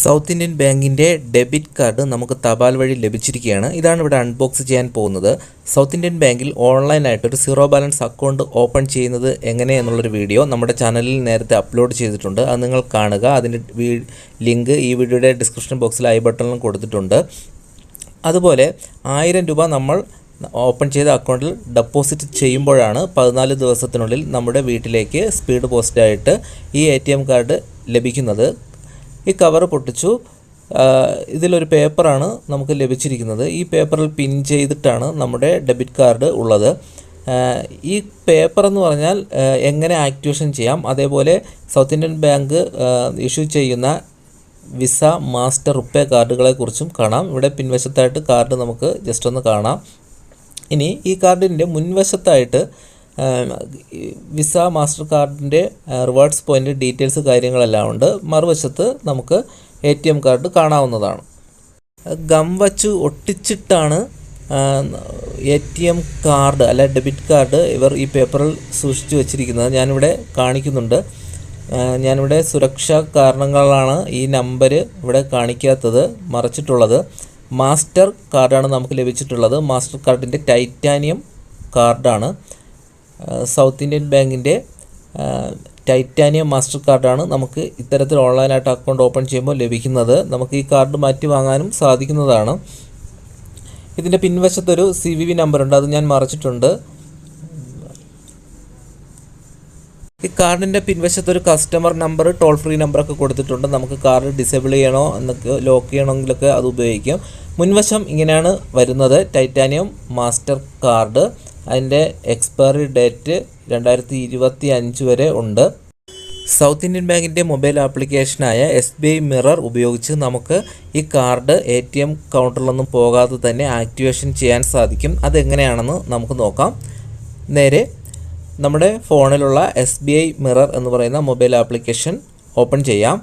South Indian ബാങ്കിന്റെ debit card നമുക്ക് തപാൽ വഴി ലഭിച്ചിരിക്കുകയാണ്. ഇതാണ് ഇവിടെ അൺബോക്സ് ചെയ്യാൻ പോകുന്നത്. സൗത്ത് ഇന്ത്യൻ ബാങ്കിൽ ഓൺലൈനായിട്ട് ഒരു സീറോ ബാലൻസ് അക്കൗണ്ട് ഓപ്പൺ ചെയ്യുന്നത് എങ്ങനെ എന്നുള്ളൊരു വീഡിയോ നമ്മുടെ ചാനലിൽ നേരത്തെ അപ്ലോഡ് ചെയ്തിട്ടുണ്ട്. അത് നിങ്ങൾ കാണുക. അതിന്റെ ലിങ്ക് ഈ വീഡിയോയുടെ ഡിസ്ക്രിപ്ഷൻ ബോക്സിൽ ഐ ബട്ടണിലും കൊടുത്തിട്ടുണ്ട്. അതുപോലെ ആയിരം രൂപ നമ്മൾ ഓപ്പൺ ചെയ്ത അക്കൗണ്ടിൽ ഡെപ്പോസിറ്റ് ചെയ്യുമ്പോഴാണ് പതിനാല് ദിവസത്തിനുള്ളിൽ നമ്മുടെ വീട്ടിലേക്ക് സ്പീഡ് പോസ്റ്റായിട്ട് ഈ എ കാർഡ് ലഭിക്കുന്നത്. ഈ കവർ പൊട്ടിച്ചു. ഇതിലൊരു പേപ്പറാണ് നമുക്ക് ലഭിച്ചിരിക്കുന്നത്. ഈ പേപ്പറിൽ പിൻ ചെയ്തിട്ടാണ് നമ്മുടെ ഡെബിറ്റ് കാർഡ് ഉള്ളത്. ഈ പേപ്പർ എന്ന് പറഞ്ഞാൽ എങ്ങനെ ആക്ടിവേഷൻ ചെയ്യാം? അതേപോലെ സൗത്ത് ഇന്ത്യൻ ബാങ്ക് ഇഷ്യൂ ചെയ്യുന്ന വിസ മാസ്റ്റർ റുപ്പേ കാർഡുകളെക്കുറിച്ചും കാണാം. ഇവിടെ പിൻവശത്തായിട്ട് കാർഡ് നമുക്ക് ജസ്റ്റ് ഒന്ന് കാണാം. ഇനി ഈ കാർഡിന്റെ മുൻവശത്തായിട്ട് വിസ മാസ്റ്റർ കാർഡിന്റെ റിവാർഡ്സ് പോയിന്റ് ഡീറ്റെയിൽസ് കാര്യങ്ങളെല്ലാം ഉണ്ട്. മറുവശത്ത് നമുക്ക് എ ടി എം കാർഡ് കാണാവുന്നതാണ്. ഗം വച്ച് ഒട്ടിച്ചിട്ടാണ് എ ടി എം കാർഡ് അല്ല ഡെബിറ്റ് കാർഡ് ഇവർ ഈ പേപ്പറിൽ സൂക്ഷിച്ചു വച്ചിരിക്കുന്നത്. ഞാനിവിടെ കാണിക്കുന്നുണ്ട്. ഞാനിവിടെ സുരക്ഷാ കാരണങ്ങളാണ് ഈ നമ്പർ ഇവിടെ കാണിക്കാത്തത് മറച്ചിട്ടുള്ളത്. മാസ്റ്റർ കാർഡാണ് നമുക്ക് ലഭിച്ചിട്ടുള്ളത്. മാസ്റ്റർ കാർഡിന്റെ ടൈറ്റാനിയം കാർഡാണ് സൗത്ത് ഇന്ത്യൻ ബാങ്കിന്റെ ടൈറ്റാനിയം മാസ്റ്റർ കാർഡാണ് നമുക്ക് ഇത്തരത്തിൽ ഓൺലൈനായിട്ട് അക്കൗണ്ട് ഓപ്പൺ ചെയ്യുമ്പോൾ ലഭിക്കുന്നത്. നമുക്ക് ഈ കാർഡ് മാറ്റി വാങ്ങാനും സാധിക്കുന്നതാണ്. ഇതിന്റെ പിൻവശത്തൊരു സി വി വി നമ്പറുണ്ട് അത് ഞാൻ മറച്ചിട്ടുണ്ട്. ഈ കാർഡിന്റെ പിൻവശത്തൊരു കസ്റ്റമർ നമ്പർ ടോൾ ഫ്രീ നമ്പറൊക്കെ കൊടുത്തിട്ടുണ്ട്. നമുക്ക് കാർഡ് ഡിസേബിൾ ചെയ്യണോ എന്നൊക്കെ ലോക്ക് ചെയ്യണമെങ്കിലൊക്കെ അത് ഉപയോഗിക്കാം. മുൻവശം ഇങ്ങനെയാണ് വരുന്നത്. Titanium Master card. അതിന്റെ എക്സ്പയറി ഡേറ്റ് രണ്ടായിരത്തി ഇരുപത്തി അഞ്ച് വരെ ഉണ്ട്. സൗത്ത് ഇന്ത്യൻ ബാങ്കിന്റെ മൊബൈൽ ആപ്ലിക്കേഷനായ എസ് ബി ഐ മിറർ ഉപയോഗിച്ച് നമുക്ക് ഈ കാർഡ് എ ടി എം കൗണ്ടറിലൊന്നും പോകാതെ തന്നെ ആക്ടിവേഷൻ ചെയ്യാൻ സാധിക്കും. അതെങ്ങനെയാണെന്ന് നമുക്ക് നോക്കാം. നേരെ നമ്മുടെ ഫോണിലുള്ള എസ് ബി ഐ മിറർ എന്ന് പറയുന്ന മൊബൈൽ ആപ്ലിക്കേഷൻ ഓപ്പൺ ചെയ്യാം.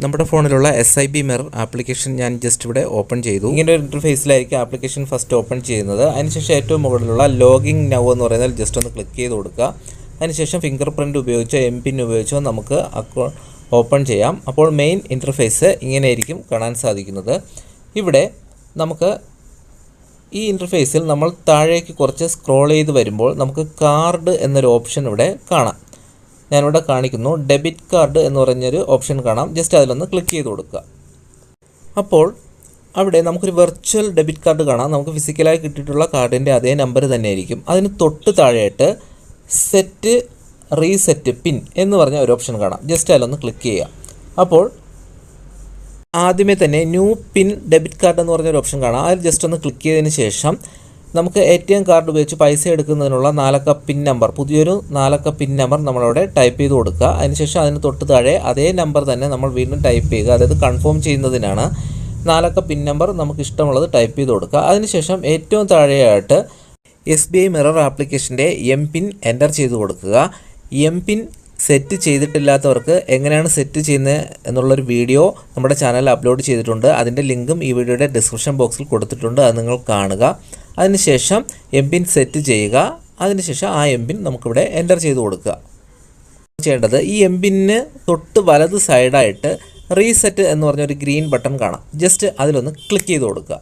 നമ്മുടെ ഫോണിലുള്ള S I B Mirror application ഞാൻ ജസ്റ്റ് ഇവിടെ ഓപ്പൺ ചെയ്തു. ഇങ്ങനെ ഒരു ഇന്റർഫേസിലായിരിക്കും ആപ്ലിക്കേഷൻ ഫസ്റ്റ് ഓപ്പൺ ചെയ്യുന്നത്. അതിനുശേഷം ഏറ്റവും മുകളിലുള്ള ലോഗിങ് നൗ എന്ന് പറയുന്നത് ജസ്റ്റ് ഒന്ന് ക്ലിക്ക് ചെയ്ത് കൊടുക്കുക. അതിനുശേഷം ഫിംഗർ പ്രിന്റ് ഉപയോഗിച്ചോ എം പിൻ ഉപയോഗിച്ചോ നമുക്ക് അക്കൗണ്ട് ഓപ്പൺ ചെയ്യാം. അപ്പോൾ മെയിൻ ഇന്റർഫേസ് ഇങ്ങനെയായിരിക്കും കാണാൻ സാധിക്കുന്നത്. ഇവിടെ നമുക്ക് ഈ ഇന്റർഫേസിൽ നമ്മൾ താഴേക്ക് കുറച്ച് സ്ക്രോൾ ചെയ്ത് വരുമ്പോൾ നമുക്ക് കാർഡ് എന്നൊരു ഓപ്ഷൻ ഇവിടെ കാണാം. ഞാനിവിടെ കാണിക്കുന്നു. ഡെബിറ്റ് കാർഡ് എന്ന് പറഞ്ഞൊരു ഓപ്ഷൻ കാണാം. ജസ്റ്റ് അതിലൊന്ന് ക്ലിക്ക് ചെയ്ത് കൊടുക്കുക. അപ്പോൾ അവിടെ നമുക്കൊരു വെർച്വൽ ഡെബിറ്റ് കാർഡ് കാണാം. നമുക്ക് ഫിസിക്കലായി കിട്ടിയിട്ടുള്ള കാർഡിന്റെ അതേ നമ്പർ തന്നെ ആയിരിക്കും അതിന് തൊട്ട് താഴെയായിട്ട് സെറ്റ് റീസെറ്റ് പിൻ എന്ന് പറഞ്ഞ ഒരു ഓപ്ഷൻ കാണാം. ജസ്റ്റ് അതിലൊന്ന് ക്ലിക്ക് ചെയ്യുക. അപ്പോൾ ആദ്യമേ തന്നെ ന്യൂ പിൻ ഡെബിറ്റ് കാർഡ് എന്ന് പറഞ്ഞൊരു ഓപ്ഷൻ കാണാം. അതിൽ ജസ്റ്റ് ഒന്ന് ക്ലിക്ക് ചെയ്തതിന് ശേഷം നമുക്ക് എ ടി എം കാർഡ് ഉപയോഗിച്ച് പൈസ എടുക്കുന്നതിനുള്ള നാലക്ക പിൻ നമ്പർ പുതിയൊരു നാലക്ക പിൻ നമ്പർ നമ്മളവിടെ ടൈപ്പ് ചെയ്ത് കൊടുക്കുക. അതിനുശേഷം അതിന് തൊട്ട് താഴെ അതേ നമ്പർ തന്നെ നമ്മൾ വീണ്ടും ടൈപ്പ് ചെയ്യുക. അതായത് കൺഫേം ചെയ്യുന്നതിനാണ് നാലക്ക പിൻ നമ്പർ നമുക്ക് ഇഷ്ടമുള്ളത് ടൈപ്പ് ചെയ്ത് കൊടുക്കുക. അതിനുശേഷം ഏറ്റവും താഴെയായിട്ട് എസ് ബി ഐ മിറർ ആപ്ലിക്കേഷന്റെ എം പിൻ എന്റർ ചെയ്ത് കൊടുക്കുക. എം പിൻ സെറ്റ് ചെയ്തിട്ടില്ലാത്തവർക്ക് എങ്ങനെയാണ് സെറ്റ് ചെയ്യുന്നത് എന്നുള്ളൊരു വീഡിയോ നമ്മുടെ ചാനലിൽ അപ്ലോഡ് ചെയ്തിട്ടുണ്ട്. അതിന്റെ ലിങ്കും ഈ വീഡിയോയുടെ ഡിസ്ക്രിപ്ഷൻ ബോക്സിൽ കൊടുത്തിട്ടുണ്ട്. അത് നിങ്ങൾ കാണുക. അതിനുശേഷം എം പിൻ സെറ്റ് ചെയ്യുക. അതിനുശേഷം ആ എം പിൻ നമുക്കിവിടെ എന്റർ ചെയ്ത് കൊടുക്കുക. ചെയ്യേണ്ടത് ഈ എം പിന്നിന് തൊട്ട് വലത് സൈഡായിട്ട് റീസെറ്റ് എന്ന് പറഞ്ഞ ഒരു ഗ്രീൻ ബട്ടൺ കാണാം. ജസ്റ്റ് അതിലൊന്ന് ക്ലിക്ക് ചെയ്ത് കൊടുക്കുക.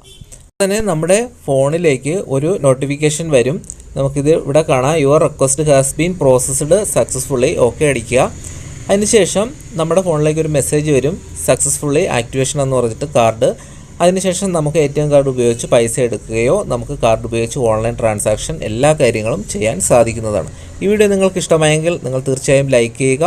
തന്നെ നമ്മുടെ ഫോണിലേക്ക് ഒരു നോട്ടിഫിക്കേഷൻ വരും. നമുക്കിത് ഇവിടെ കാണാം. Your request has been processed successfully okay അടിക്കുക. അതിനുശേഷം നമ്മുടെ ഫോണിലേക്ക് ഒരു മെസ്സേജ് വരും. സക്സസ്ഫുള്ളി ആക്ടിവേഷൻ എന്ന് പറഞ്ഞിട്ട് കാർഡ് അതിനുശേഷം നമുക്ക് എ ടി എം കാർഡ് ഉപയോഗിച്ച് പൈസ എടുക്കുകയോ നമുക്ക് കാർഡ് ഉപയോഗിച്ച് ഓൺലൈൻ ട്രാൻസാക്ഷൻ എല്ലാ കാര്യങ്ങളും ചെയ്യാൻ സാധിക്കുന്നതാണ്. ഈ വീഡിയോ നിങ്ങൾക്ക് ഇഷ്ടമായെങ്കിൽ നിങ്ങൾ തീർച്ചയായും ലൈക്ക് ചെയ്യുക.